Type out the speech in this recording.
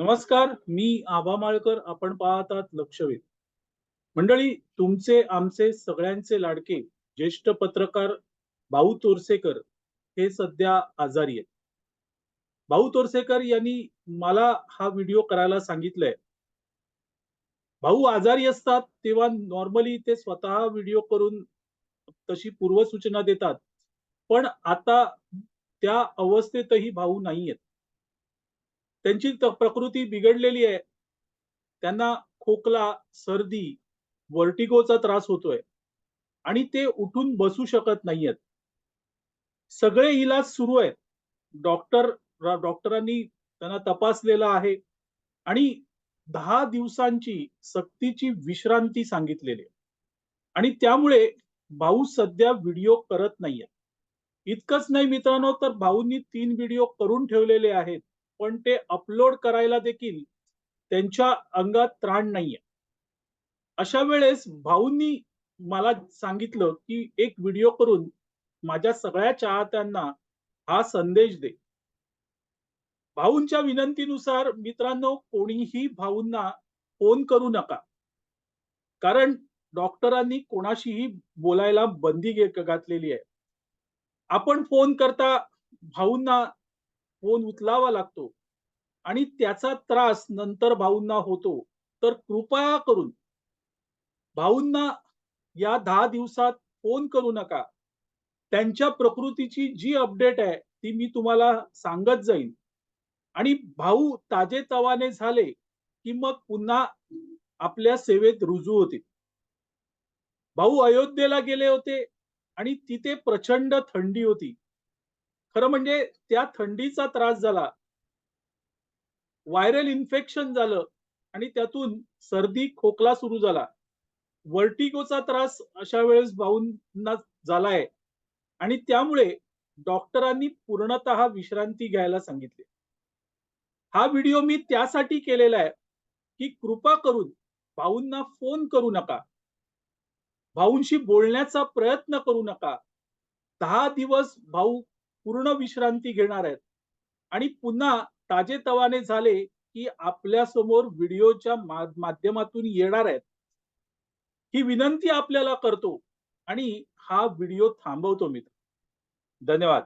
नमस्कार मी आभा माळकर आपण पाहतात लक्षवेध. मंडळी तुमचे आमचे सगळ्यांचे लाडके ज्येष्ठ पत्रकार भाऊ तोरसेकर हे सध्या आजारी आहेत. भाऊ तोरसेकर यांनी मला हा व्हिडिओ करायला सांगितलंय. भाऊ आजारी असतात तेव्हा नॉर्मली ते स्वतः व्हिडिओ करून तशी पूर्वसूचना देतात. पण आता त्या अवस्थेतही भाऊ नाहीयेत. त्यांची प्रकृती बिघडलेली आहे. त्यांना खोकला सर्दी वर्टिगोचा त्रास होतोय. आणि ते उठून बसू शकत नाहीयेत. सगळे इलाज सुरू आहेत. डॉक्टर डॉक्टरांनी त्यांना तपासलेलं आहे. आणि दहा दिवसांची सक्तीची विश्रांती सांगितलेली आहे. आणि त्यामुळे भाऊ सध्या व्हिडिओ करत नाहीये. इतकंच नाही मित्रांनो तर भाऊंनी तीन व्हिडिओ करून ठेवलेले आहेत. पण ते अपलोड करायला देखील त्यांच्या अंगात त्राण नाहीये. अशा वेळेस भाऊंनी मला सांगितलं की एक व्हिडिओ करून माझ्या सगळ्या चाहत्यांना हा संदेश दे. भाऊंच्या विनंतीनुसार मित्रांनो कोणीही भाऊंना फोन करू नका. कारण डॉक्टरांनी कोणाशीही बोलायला बंदी घातलेली आहे. आपण फोन करता भाऊंना फोन उचलावा लागतो. आणि त्याचा त्रास नंतर भाऊंना होतो. तर कृपया करून भाऊंना या दहा दिवसात फोन करू नका. त्यांच्या प्रकृतीची जी अपडेट आहे ती मी तुम्हाला सांगत जाईन. आणि भाऊ ताजे तवाने झाले की मग पुन्हा आपल्या सेवेत रुजू होते. भाऊ अयोध्येला गेले होते आणि तिथे प्रचंड थंडी होती. खरं म्हणजे त्या थंडीचा त्रास झाला. व्हायरल इन्फेक्शन झालं आणि त्यातून सर्दी खोकला सुरू झाला. वर्टिगोचा त्रास अशा वेळेस भाऊंना झालाय. आणि त्यामुळे डॉक्टरांनी पूर्णतः विश्रांती घ्यायला सांगितली. हा व्हिडिओ मी त्यासाठी केलेला आहे की कृपा करून भाऊंना फोन करू नका. भाऊंशी बोलण्याचा प्रयत्न करू नका. दहा दिवस भाऊ पूर्ण विश्रांती घेणार आहेत. आणि पुन्हा ताजे तवाने झाले की आपल्यासमोर व्हिडिओच्या माध्यमातून येणार आहेत. ही विनंती आपल्याला करतो आणि हा व्हिडिओ थांबवतो मित्र. धन्यवाद.